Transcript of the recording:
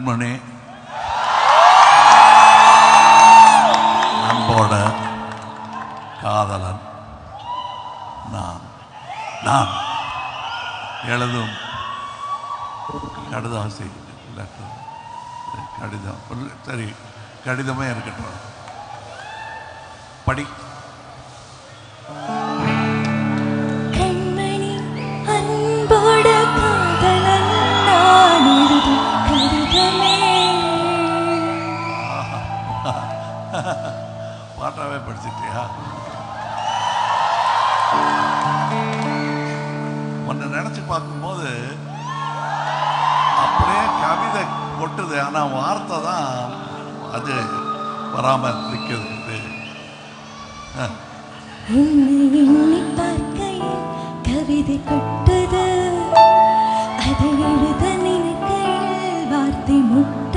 மணி அன்போட காதலன் நான். நான் எழுதும் கடிதாசி லெட்டர் கடிதம். சரி கடிதமே இருக்கட்டும். படி. பாட்டாவே படிச்சிட்டியா? ஒன்று நினச்சி பார்க்கும்போது அப்படியே கவிதை கொட்டுது. ஆனால் வார்த்தை தான் அது வராமல் நிற்கிறது கவிதை கொட்டுது. அதை எழுத நினைக்கையில் வார்த்தை முட்டு